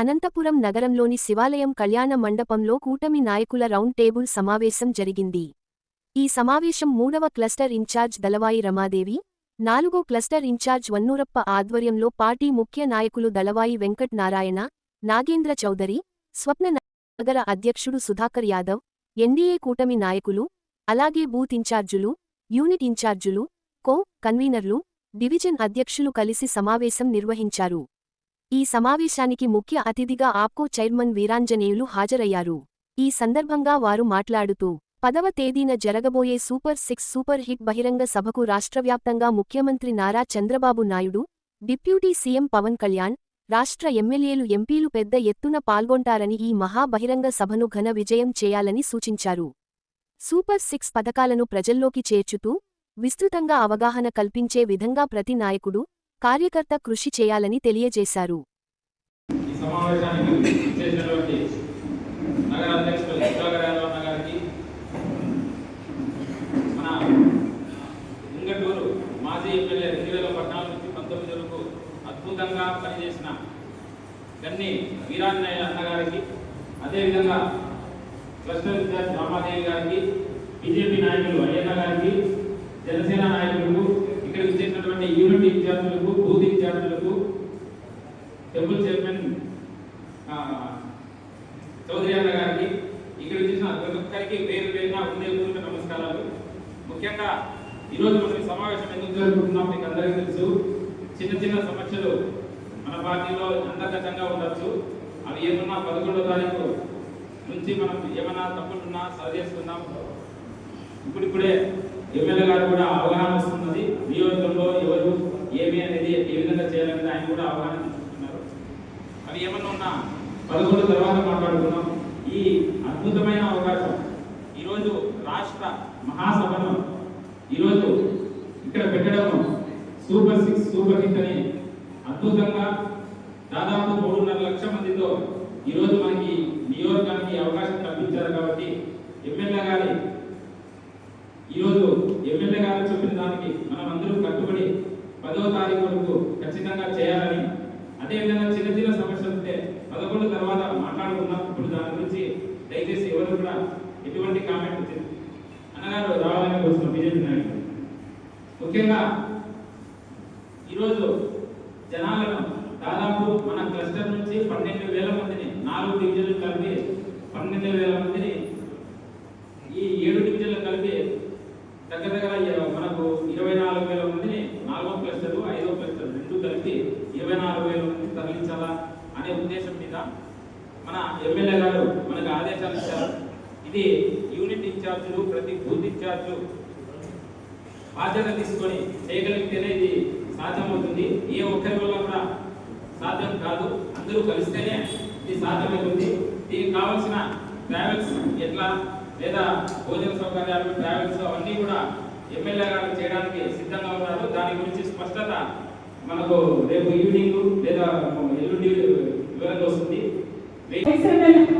అనంతపురం నగరంలోని శివాలయం కళ్యాణ మండపంలో కూటమి నాయకుల రౌండ్ టేబుల్ సమావేశం జరిగింది. ఈ సమావేశం మూడవ క్లస్టర్ ఇన్ఛార్జ్ దళవాయి రమాదేవి నాలుగో క్లస్టర్ ఇన్ఛార్జ్ వన్నూరప్ప ఆధ్వర్యంలో పార్టీ ముఖ్య నాయకులు దళవాయి వెంకట్ నారాయణ నాగేంద్ర చౌదరి స్వప్న నగర అధ్యక్షుడు సుధాకర్ యాదవ్ ఎన్డీఏ కూటమి నాయకులు అలాగే బూత్ ఇన్ఛార్జులు యూనిట్ ఇన్ఛార్జులు కో కన్వీనర్లు డివిజన్ అధ్యక్షులు కలిసి సమావేశం నిర్వహించారు. ఈ సమావేశానికి ముఖ్య అతిథిగా ఆప్కో చైర్మన్ వీరాంజనేయులు హాజరయ్యారు. ఈ సందర్భంగా వారు మాట్లాడుతూ పదవ తేదీన జరగబోయే సూపర్ సిక్స్ సూపర్ హిట్ బహిరంగ సభకు రాష్ట్రవ్యాప్తంగా ముఖ్యమంత్రి నారా చంద్రబాబు నాయుడు డిప్యూటీ సీఎం పవన్ కళ్యాణ్ రాష్ట్ర ఎమ్మెల్యేలు ఎంపీలు పెద్ద ఎత్తున పాల్గొంటారని ఈ మహా బహిరంగ సభను ఘన విజయం చేయాలని సూచించారు. సూపర్ సిక్స్ పథకాలను ప్రజల్లోకి చేర్చుతూ విస్తృతంగా అవగాహన కల్పించే విధంగా ప్రతి నాయకుడు కార్యకర్త కృషి చేయాలని తెలియజేశారు. అద్భుతంగా పనిచేసిన గన్ని అదేవిధంగా క్లస్టర్ ఇన్ఛార్జ్ రామాదేవి గారికి బీజేపీ నాయకులు అయ్యన్న గారికి జనసేన నాయకులకు ఇక్కడికి వచ్చేసినటువంటి యూనిట్ ఇన్ఛార్జులకు బూత్ ఇన్ఛార్జులకు టెంపుల్ చైర్మన్ చౌదరి అన్న గారికి ఇక్కడ చేసిన ప్రతి ఒక్కరికి పేరు పేరున హృదయపూర్వక నమస్కారాలు. ముఖ్యంగా ఈరోజు మనం ఈ సమావేశం ఎందుకు జరుపుకుంటున్నాం మీకు అందరికీ తెలుసు. చిన్న చిన్న సమస్యలు మన పార్టీలో అంతర్గతంగా ఉండొచ్చు. అవి ఏమన్నా పదకొండో తారీఖు నుంచి మనం ఏమైనా తప్పులున్నా సరి చేసుకుందాం. ఇప్పుడిప్పుడే ఎమ్మెల్యే గారు కూడా అవగాహన వస్తున్నది. నియోజకంలో ఎవరు ఏమి అనేది ఏ విధంగా చేయాలనేది ఆయన కూడా అవగాహన తీసుకుంటున్నారు. అవి ఏమన్నా ఉన్నా? పదకొండు తర్వాత మాట్లాడుకున్నాం ఈ అద్భుతమైన అవకాశం. ఈరోజు రాష్ట్ర మహాసభను ఈరోజు ఇక్కడ పెట్టడం సూపర్ సిక్స్ సూపర్ హిట్ అని అద్భుతంగా దాదాపు మూడున్నర లక్షల మందితో ఈరోజు మనకి నియోజకానికి అవకాశం కల్పించారు కాబట్టి ఎమ్మెల్యే గారి ఈరోజు ఎమ్మెల్యే గారు చెప్పిన దానికి మనం అందరూ కట్టుబడి పదవ తారీఖు వరకు ఖచ్చితంగా చేయాలని అదేవిధంగా చిన్న చిన్న సమస్యలు ఉంటే పదకొండు తర్వాత మాట్లాడుకున్నాం ఇప్పుడు దాని గురించి దయచేసి ఎవరు కూడా ఎటువంటి కామెంట్ వచ్చింది అన్నగారు రావాలని కోసం బీజేపీ నాయకులు. ముఖ్యంగా ఈరోజు జనాలను దాదాపు మన క్లస్టర్ నుంచి పన్నెండు వేల మందిని నాలుగు డివిజన్లు కలిపి పన్నెండు వేల మందిని ఈ ఏడు డివిజన్లు కలిపి దగ్గర దగ్గర మనకు ఇరవై నాలుగు వేల మందిని నాలుగో క్లస్టర్ ఐదో క్లస్టర్ రెండు కలిపి ఇరవై నాలుగు వేల మంది తరలించాలా అనే ఉద్దేశం మీద మన ఎమ్మెల్యే గారు మనకు ఆదేశాలు ఇచ్చారు. ఇది యూనిట్ ఇన్ఛార్జులు ప్రతి బూత్ ఇన్ఛార్జులు బాధ్యత తీసుకొని చేయగలిగితేనే ఇది సాధ్యమవుతుంది. ఏ ఒక్కరి వల్ల కూడా సాధ్యం కాదు. అందరూ కలిస్తేనే ఇది సాధ్యమవుతుంది. దీనికి కావాల్సిన ట్రావెల్స్ ఎట్లా లేదా భోజన సౌకర్యాలు ట్రావెల్స్ అవన్నీ కూడా ఎమ్మెల్యే గారు చేయడానికి సిద్ధంగా ఉన్నారు. దాని గురించి స్పష్టత మనకు రేపు ఈవినింగ్ లేదా ఎల్లుండి వివరంగా వస్తుంది. జైన్ గారికి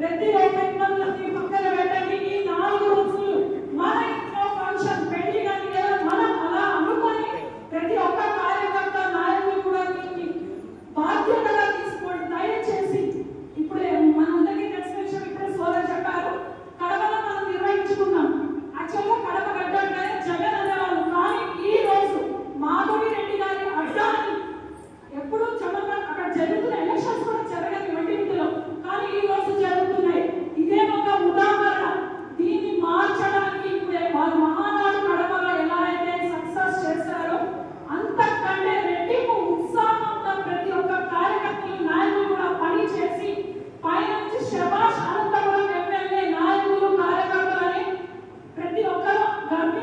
ప్రతి ఒక్క ఇబ్బందులకి పక్కన పెట్టండి ఈ నాలుగు రోజులు మన ఇంట్లో ఫంక్షన్ పెళ్ళి కానీ ఏదో మనం అలా అనుకొని ప్రతి ఒక్క కార్యకర్త నాయకులు కూడా దీన్ని బాధ్యతగా తీసుకోండి దయచేసి ఇప్పుడే మనందరికీ తెలిసిన విషయం ఇప్పుడే సోదరు చెప్పారు కడపలో మనం నిర్వహించుకున్నాం యాక్చువల్గా కడప గడ్డంటే జగన్ అనేవాళ్ళు కానీ ఈ రోజు మాధవి రెడ్డి గారి అడ్డాన్ని ఎప్పుడు చంద్రబాబు అక్కడ జరుగుతున్న ఎలక్షన్స్ కూడా జరగని వంటింటిలో కానీ ఈ రోజు జరుగుతున్నాయి ఇదే ఒక ఉదాహరణ దీన్ని మార్చడానికి ఇప్పుడే వాళ్ళు మహానాడు కడపలో ఎలా అయితే సక్సెస్ చేశారో అంతకంటే రెట్టింపు ఉత్సాహంతో ప్రతి ఒక్క కార్యకర్తలు నాయకులు కూడా పని చేసి పైనుంచి శభాష్ అనంతపురం ఎమ్మెల్యే నాయకులు కార్యకర్తలని ప్రతి ఒక్కరూ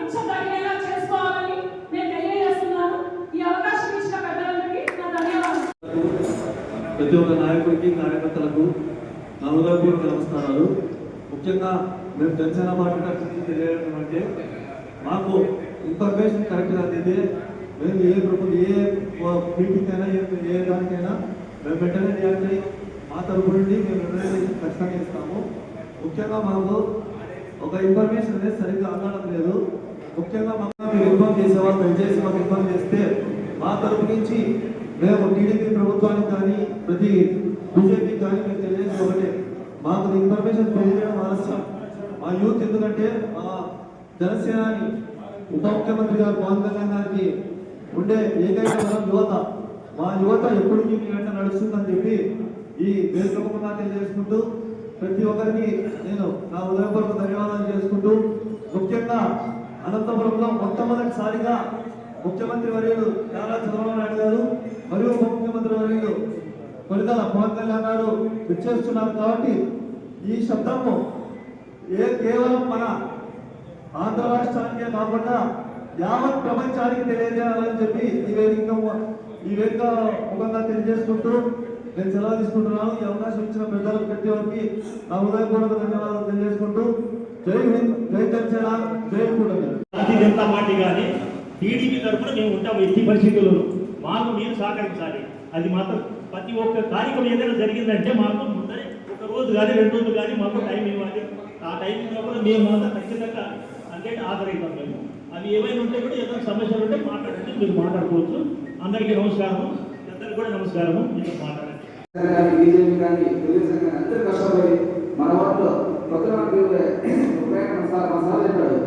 గర్వించదగినగా చేసుకోవాలని నేను తెలియజేస్తున్నాను. ఈ అవకాశం ఇచ్చిన పెద్దలందరికీ నా ధన్యవాదాలు. ప్రతి ఒక్క నాయకుడికి కార్యకర్తలకు నా హృదయపూర్వక నమస్కారాలు. ముఖ్యంగా మేము జనసేన పార్టీ తరఫున తెలియడం అంటే మాకు ఇన్ఫర్మేషన్ కరెక్ట్గా అందితే మేము ఏ ప్రభుత్వం ఏ మీటింగ్ అయినా ఏ ఏ దానికైనా మేము వెంటనే రియాక్ట్ అయ్యి మా తరపు నుండి మేము రిప్రజెంటేషన్ ఖచ్చితంగా ఇస్తాము. ముఖ్యంగా మాకు ఒక ఇన్ఫర్మేషన్ అనేది సరిగ్గా అందడం లేదు. ముఖ్యంగా మమ్మల్ని మీరు ఇన్ఫార్మ్ చేసేవాళ్ళు దయచేసి మాకు ఇన్ఫామ్ చేస్తే మా తరపు నుంచి మేము టీడీపీ ప్రభుత్వానికి కానీ ప్రతి బీజేపీ కానీ మేము తెలియజేసి ఒకటే. మాకు ఇన్ఫర్మేషన్ తెలియజేయడం ఆలస్యం. మా యూత్ ఎందుకంటే మా జనసేనాని ఉప ముఖ్యమంత్రి గారు పవన్ కళ్యాణ్ గారికి ఉండే ఏకైక బలం యువత. మా యువత ఎప్పుడు మీ వెంట నడుస్తుందని చెప్పి ఈ వేదికముఖంగా తెలియజేసుకుంటూ ప్రతి ఒక్కరికి నేను నా ఉదయపూర్వక ధన్యవాదాలు చేసుకుంటూ అనంతపురంలో మొట్టమొదటిసారిగా ముఖ్యమంత్రి వర్యులు నారా చంద్రబాబు నాయుడు గారు మరియు ఉప ముఖ్యమంత్రి వర్యులు కొలిదల పవన్ కళ్యాణ్ గారు విచ్చేస్తున్నారు కాబట్టి ఈ శబ్దము ఏ కేవలం మన ఆంధ్ర రాష్ట్రానికే కాకుండా యావత్ ప్రపంచానికి తెలియజేయాలని చెప్పి ఈ వేదిక ఈ వేదిక ముఖంగా తెలియజేసుకుంటూ నేను సెలవు తీసుకుంటున్నాను. ఈ అవకాశం ఇచ్చిన పెద్దలకు ప్రతి ఒక్కరికి నా హృదయపూర్వక ధన్యవాదాలు తెలియజేసుకుంటూ. జై హింద్ జై జనసేన జై కూటమి. భారతీయ జనతా పార్టీ కానీ టీడీపీ తరఫున మేము ఉంటాము ఎట్టి పరిస్థితుల్లో మాకు మీరు సహకరించాలి. అది మాత్రం ప్రతి ఒక్క కార్యక్రమం ఏదైనా జరిగిందంటే మాకు ముందరే ఒక రోజు కానీ రెండు రోజులు కానీ మాకు టైం ఇవ్వాలి. ఆ టైం కూడా మేము మాత్రం ఖచ్చితంగా అంటే ఆదరైతాం మేము. అవి ఏమైనా ఉంటే కూడా ఏదైనా సమస్యలు ఉంటే మాట్లాడండి మీరు మాట్లాడుకోవచ్చు. అందరికీ నమస్కారం ఇద్దరికి కూడా నమస్కారము. మీరు మాట్లాడండి. బీజేపీ కానీ తెలుగుదేశం కానీ అందరూ కష్టపడి మన వాళ్ళు కొత్త మసాలా చెప్పాడు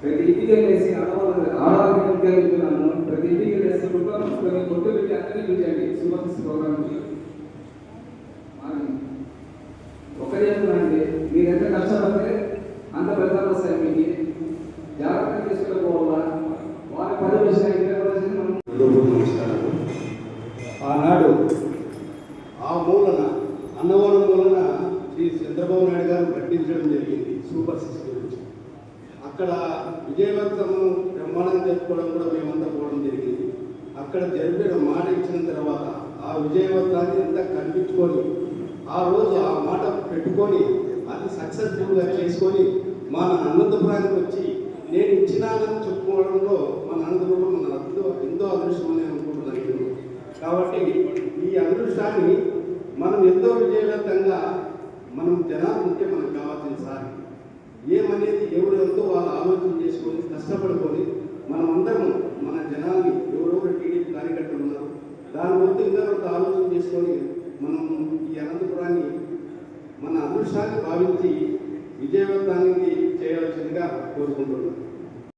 ప్రతి ఇంటికి వెళ్ళేసి ఆడవాళ్ళు ఆడవాళ్ళకి ఇంటికి వెళ్తున్నాను ప్రతి ఇంటికి వెళ్ళేసి కుటుంబం కొన్ని కొట్టు పెట్టి అందరినీ పిలిచండి సూపర్ సిక్స్ ప్రోగ్రామ్కి ఒకటే చెప్తున్నానండి మీరు ఎంత కష్టపడితే అంత ఫలితాలు వస్తాయి మీకు. జాగ్రత్త తీసుకెళ్ళిపోవాలా వారి పది వచ్చినాయి ఇరవై ఆనాడు ఆ మూలన అన్నవరం మూలన శ్రీ చంద్రబాబు నాయుడు గారు ప్రకటించడం జరిగింది. సూపర్ సిక్స్ గురించి. అక్కడ విజయవంతము బ్రహ్మాండం చెప్పుకోవడం కూడా మేమంతా పోవడం జరిగింది. అక్కడ జరిపిన మాట ఇచ్చిన తర్వాత ఆ విజయవంతాన్ని అంతా కనిపించుకొని ఆ రోజు ఆ మాట పెట్టుకొని అది సక్సెస్ఫుల్గా చేసుకొని మన అనంతపురానికి వచ్చి నేను ఇచ్చినానని చెప్పుకోవడంలో మన అనంతపురం మన ఎంతో ఎంతో అదృష్టం అని అనుకుంటున్నాను కాబట్టి ఈ అదృష్టాన్ని మనం ఎంతో విజయవంతంగా మనం జనాలు ఉంటే మనకు కావాల్సిన సారి. అనేది ఎవరు ఎంతో వాళ్ళు ఆలోచన చేసుకొని కష్టపడుకొని మనం అందరం మన జనాన్ని ఎవరెవరు టీడీపీ కార్యకర్తలు ఉన్నారు. దాని గురించి ఇంకా కొంత ఆలోచన చేసుకొని మనం ఈ అనంతపురాన్ని మన అదృష్టాన్ని భావించి విజయవంతానికి చేయవలసిందిగా కోరుకుంటున్నాను.